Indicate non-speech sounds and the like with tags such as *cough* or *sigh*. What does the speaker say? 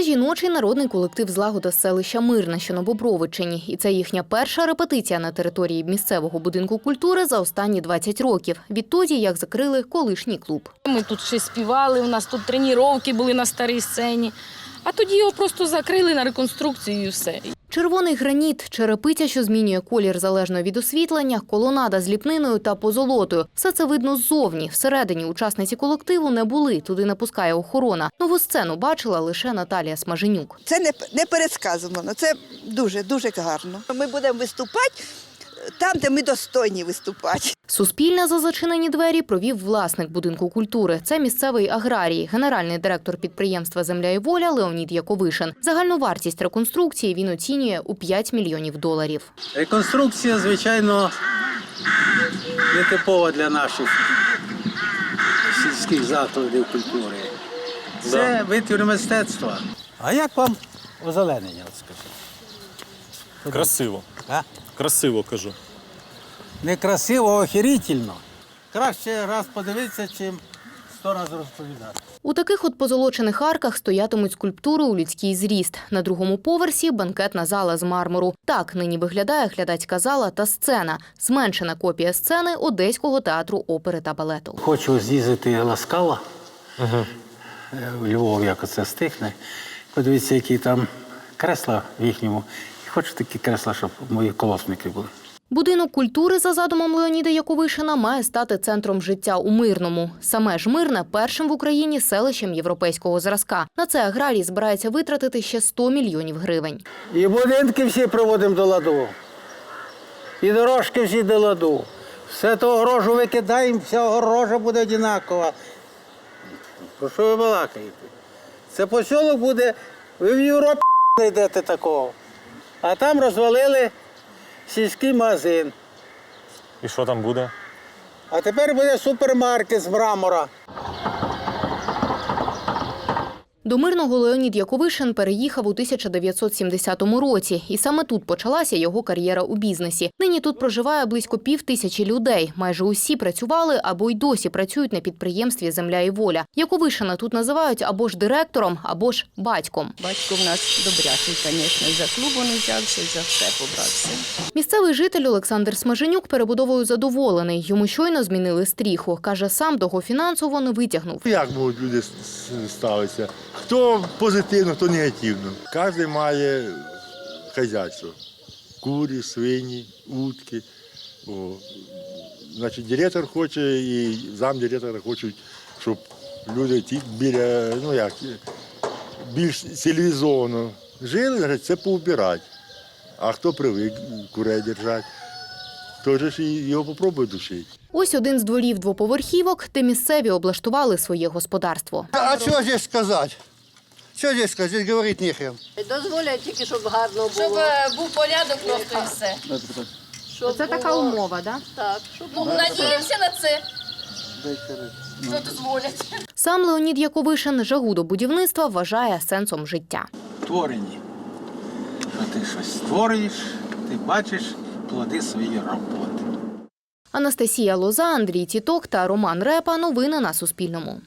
жіночий народний колектив злагода з селища Мирна, що на Бобровичині. І це їхня перша репетиція на території місцевого будинку культури за останні 20 років. Відтоді, як закрили колишній клуб. Ми тут ще співали, у нас тут тренування були на старій сцені. А тоді його просто закрили на реконструкцію і все. Червоний граніт, черепиця, що змінює колір залежно від освітлення, колонада з ліпниною та позолотою. Все це видно ззовні. Всередині учасниці колективу не були. Туди не пускає охорона. Нову сцену бачила лише Наталія Смаженюк. Це не, не пересказано, це дуже дуже гарно. Ми будемо виступати там, де ми достойні виступати. Суспільне за зачинені двері провів власник будинку культури. Це місцевий аграрій, генеральний директор підприємства Земля і воля Леонід Яковишин. Загальну вартість реконструкції він оцінює у 5 мільйонів доларів. Реконструкція, звичайно, не типова для наших сільських закладів культури. Це витвір мистецтва. А як вам озеленення, скажіть? Красиво. А? Красиво кажу. Не красиво, а охерительно. Краще раз подивитися, чим сто разів розповідати. У таких от позолочених арках стоятимуть скульптури у людський зріст. На другому поверсі банкетна зала з мармуру. Так нині виглядає глядацька зала та сцена. Зменшена копія сцени Одеського театру опери та балету. Хочу з'їздити Ласкала е, в Львов, як оце стихне. Подивіться, які там кресла в їхньому. Хочу такі кресла, щоб мої колосники були. Будинок культури за задумом Леоніда Яковишина має стати центром життя у Мирному. Саме ж Мирне першим в Україні селищем європейського зразка. На це аграрій збирається витратити ще 100 мільйонів гривень. І будинки всі приводимо до ладу. І дорожки всі до ладу. Все то огорожу викидаємо, вся огорожа буде одинакова. Про що ви балакаєте? Це посілок буде, ви в Європі *laughs* знайдете такого. А там розвалили сільський магазин. І що там буде? А тепер буде супермаркет з мрамора. До Мирного Леонід Яковишин переїхав у 1970 році, і саме тут почалася його кар'єра у бізнесі. Нині тут проживає близько пів тисячі людей. Майже усі працювали або й досі працюють на підприємстві Земля і воля. Яковишина тут називають або ж директором, або ж батьком. Батько в нас добрячий, звісно, і за клубу не взявся, за все побрався. Місцевий житель Олександр Смаженюк перебудовою задоволений. Йому щойно змінили стріху. Каже, сам того фінансово не витягнув. Як можуть люди ставитися? Хто позитивно, хто негативно. Кожен має хазяйство. Курі, свині, утки. О. Значить, директор хоче і замдиректора хочуть, щоб люди біля, ну як, більш цивілізовано жили, це поубирати. А хто привик курей держати, той же ж і його попробує душити. Ось один з дворів двоповерхівок, де місцеві облаштували своє господарство. А что здесь сказать? Что здесь сказать? Здесь говорить нехрен. Дозволять тільки, щоб гарно було. Щоб був порядок просто і все. Це така умова, да? Так, щоб Ну, надіємося на це. Що дозволять. Сам Леонід Яковишин жагу до будівництва вважає сенсом життя. Творені. Що ти щось створюєш, ти бачиш плоди своєї роботи. Анастасія Лоза, Андрій Тіток та Роман Репа. Новини на Суспільному.